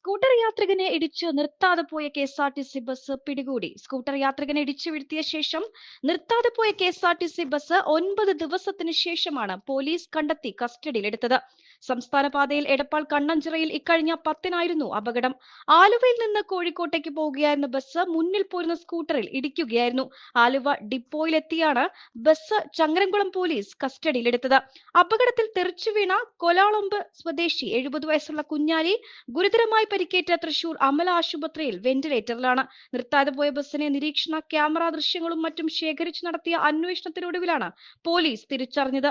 Scooter യാത്രികനെ ഇടിച്ചു നിർത്താതെ പോയ K S R T C bus പിടികൂടി. സ്കൂട്ടർ യാത്രികനെ ഇടിച്ചു വീഴ്ത്തിയ ശേഷം നിർത്താതെ പോയ K S R T C bus ഒൻപത് ദിവസത്തിന് ശേഷമാണ് പോലീസ് കണ്ടെത്തി കസ്റ്റഡിയിലെടുത്തത്. സംസ്ഥാന പാതയിൽ എടപ്പാൾ കണ്ണഞ്ചിറയിൽ ഇക്കഴിഞ്ഞ പത്തിനായിരുന്നു അപകടം. ആലുവയിൽ നിന്ന് കോഴിക്കോട്ടേക്ക് പോവുകയായിരുന്ന ബസ് മുന്നിൽ പോരുന്ന സ്കൂട്ടറിൽ ഇടിക്കുകയായിരുന്നു. ആലുവ ഡിപ്പോയിലെത്തിയാണ് ബസ് ചങ്ങരംകുളം പോലീസ് കസ്റ്റഡിയിലെടുത്തത്. അപകടത്തിൽ തെറിച്ചു വീണ കൊലാളൊമ്പ് സ്വദേശി എഴുപത് വയസ്സുള്ള കുഞ്ഞാലി ഗുരുതരമായി പരിക്കേറ്റ തൃശൂർ അമല ആശുപത്രിയിൽ വെന്റിലേറ്ററിലാണ്. നിർത്താതെ പോയ ബസ്സിനെ നിരീക്ഷണ ക്യാമറ ദൃശ്യങ്ങളും മറ്റും ശേഖരിച്ചു നടത്തിയ അന്വേഷണത്തിനൊടുവിലാണ് പോലീസ് തിരിച്ചറിഞ്ഞത്.